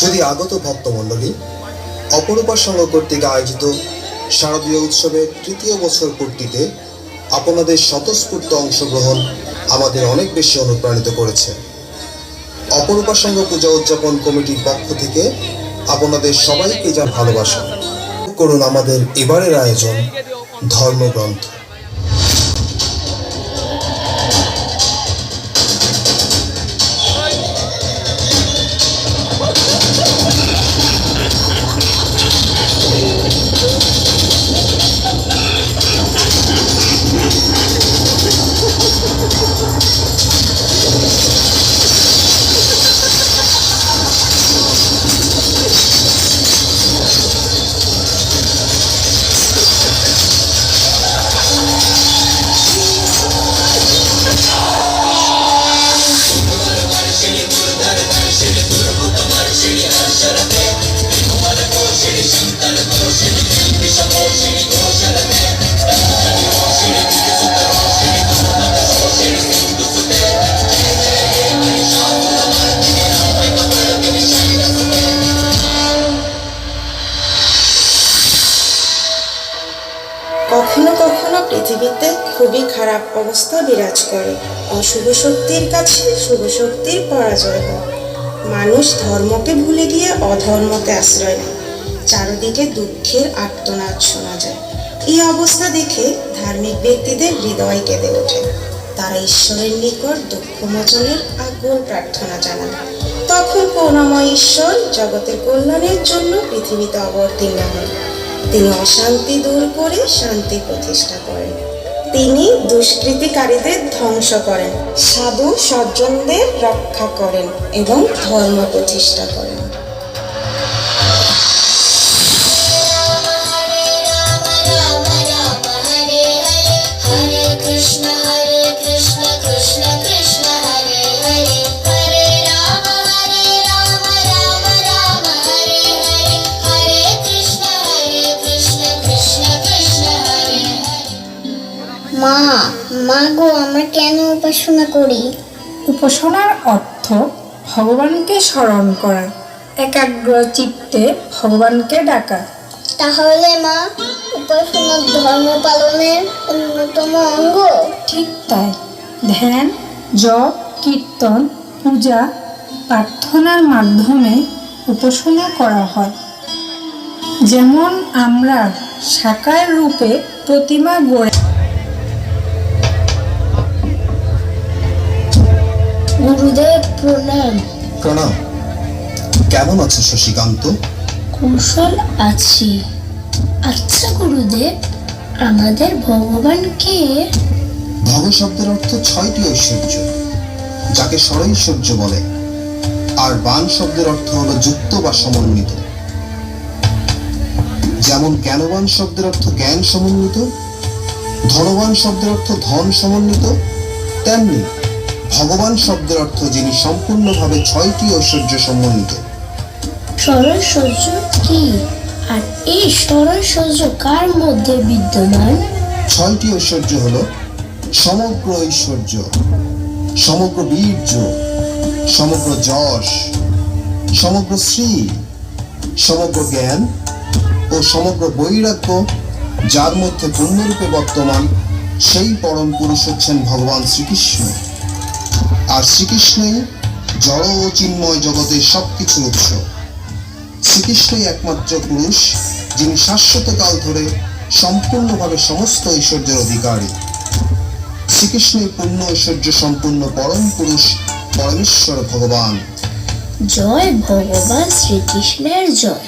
শুধু আগত ভক্তমণ্ডলী, অপরূপা সংঘ কর্তৃক আয়োজিত শারদীয় উৎসবের তৃতীয় বছর পূর্তিতে আপনাদের স্বতঃস্ফূর্ত অংশগ্রহণ আমাদের অনেক বেশি অনুপ্রাণিত করেছে। অপরূপা সংঘ পূজা উদযাপন কমিটির পক্ষ থেকে আপনাদের সবাইকে যা ভালোবাসা, করুন আমাদের এবারের আয়োজন ধর্মগ্রন্থ। কখনো কখনো পৃথিবীতে খুবই খারাপ অবস্থা বিরাজ করে। অশুভ শক্তির কাছে শুভ শক্তির পরাজয় হয়। মানুষ ধর্মকে ভুলে গিয়ে অধর্মকে আশ্রয় নেয়। চারদিকে দুঃখের আর্তনাদ শোনা যায়। এই অবস্থা দেখে ধার্মিক ব্যক্তিদের হৃদয় কেঁদে ওঠে। তারা ঈশ্বরের নিকট দুঃখমোচনের আকুল প্রার্থনা জানান। তখন করুণাময় ঈশ্বর জগতের কল্যাণের জন্য পৃথিবীতে অবতীর্ণ হন। তিনি অশান্তি দূর করে শান্তি প্রতিষ্ঠা করেন। তিনি দুষ্কৃতিকারীদের ধ্বংস করেন, সাধু সজ্জনদের রক্ষা করেন এবং ধর্ম প্রতিষ্ঠা করেন। মা গো আমরা কেন উপাসনা করি? উপাসনার অর্থ ভগবানকে স্মরণ করা একাগ্র চিত্তে ভগবানকে ডাকা। তাহলে মা উপাসনা ধর্ম পালনের অন্যতম অঙ্গ? ঠিক তাই। ধ্যান জপ কীর্তন পূজা প্রার্থনার মাধ্যমে উপাসনা করা হয়। যেমন আমরা সাকার রূপে প্রতিমা গড়ে গুরুদেব প্রণাম। প্রণাম। কেমন আছো শশীকান্ত? কুশল আছি। আচ্ছা গুরুদেব আমাদের ভগবানকে ভগ শব্দের অর্থ ছয়টি ঐশ্বর্য যাকে ষড়ৈশ্বর্য বলে। আর বান শব্দের অর্থ হলো যুক্ত বা সমন্বিত। যেমন জ্ঞানবান শব্দের অর্থ জ্ঞান সমন্বিত ধনবান শব্দের অর্থ ধন সমন্বিত তেমনি ভগবান শব্দের অর্থ যিনি সম্পূর্ণভাবে ছয়টি ঐশ্বর্য সমন্বিত সরস্বর্য কি? আর এই সরস্বর্য কার মধ্যে বিদ্যমান? ছয়টি ঐশ্বর্য হলো সমগ্র ঐশ্বর্য সমগ্র বীর্য সমগ্র যশ সমগ্র শ্রী সমগ্র জ্ঞান ও সমগ্র বৈরাগ্য যার মধ্যে পূর্ণরূপে বর্তমান সেই পরম পুরুষ হচ্ছেন ভগবান শ্রীকৃষ্ণ। আর শ্রীকৃষ্ণই জড় ও চিন্ময় জগতের সবকিছুর উৎস। শ্রীকৃষ্ণই একমাত্র পুরুষ, যিনি শাশ্বত কাল ধরে সম্পূর্ণভাবে সমস্ত ঐশ্বর্যের অধিকারী। শ্রীকৃষ্ণের পূর্ণ ঐশ্বর্য সম্পূর্ণ পরম পুরুষ পরমেশ্বর ভগবান। জয় ভগবান শ্রীকৃষ্ণের জয়।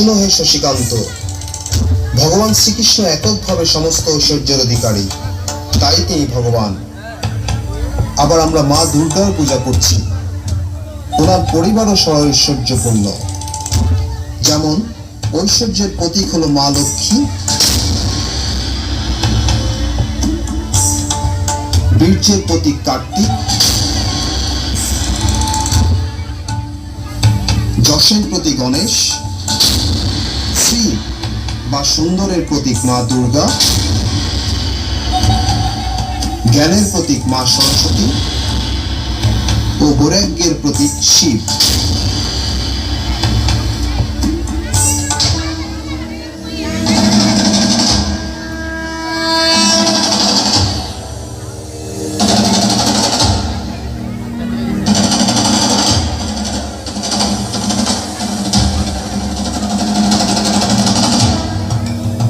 শুনো হে শশীকান্ত। ভগবান শ্রীকৃষ্ণ এককভাবে সমস্ত ঐশ্বর্যের অধিকারী। তাই তিনি ভগবান। আবার আমরা মা দুর্গার পূজা করছি। ওনার পরিবারও ঐশ্বর্যপূর্ণ। যেমন, ঐশ্বর্যের প্রতীক হলো মা লক্ষ্মী। বীর্যের প্রতীক কার্তিক। যশের প্রতি গণেশ। বা সুন্দরের প্রতীক মা দুর্গা জ্ঞানের প্রতীক মা সরস্বতী ও বৈরাগ্যের প্রতীক শিব।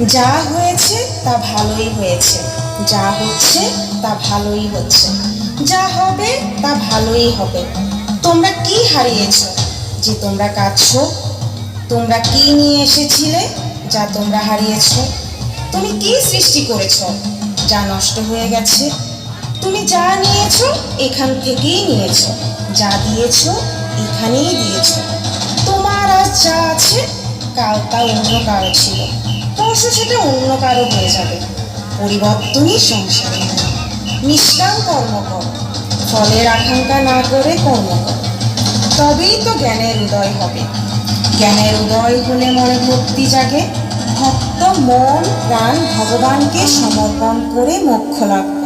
যা হয়েছে তা ভালোই হয়েছে। যা হচ্ছে তা ভালোই হচ্ছে। যা হবে তা ভালোই হবে। তোমরা কি হারিয়েছো? যে তোমরা কাঁদছো? তোমরা কি নিয়ে এসেছিলে যা তোমরা হারিয়েছো? তুমি কি সৃষ্টি করেছ যা নষ্ট হয়ে গেছে? তুমি যা নিয়েছো এখান থেকেই নিয়েছো। যা দিয়েছ এখানেই দিয়েছ। তোমার আজ যা আছে কাল তা অন্য কারও ছিল। পরশু সেটা অন্য কারও হয়ে যাবে। পরিবর্তনই সংসারে। নিষ্কাম কর্ম কর। ফলের আকাঙ্ক্ষা না করে কর্ম কর। তবেই তো জ্ঞানের উদয় হবে। জ্ঞানের উদয় হলে মনে ভক্তি জাগে। ভক্ত মন প্রাণ ভগবানকে সমর্পণ করে মোক্ষ লাভ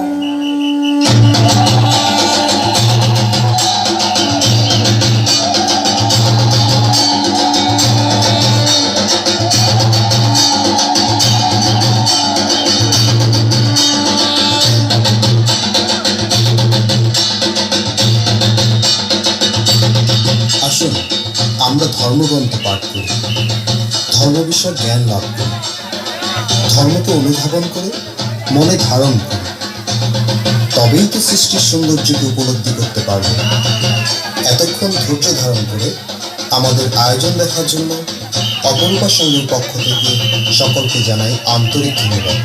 ধর্মগ্রন্থ পাঠ করি। ধর্ম বিষয়ে জ্ঞান লাভ করি। ধর্মকে অনুধাবন করে, মনে ধারণ করি। তবেই তো সৃষ্টির সৌন্দর্যকে উপলব্ধি করতে পারব। এতক্ষণ ধৈর্য ধারণ করে আমাদের আয়োজন দেখার জন্য অপরূপা সঙ্গের পক্ষ থেকে সকলকে জানাই আন্তরিক ধন্যবাদ।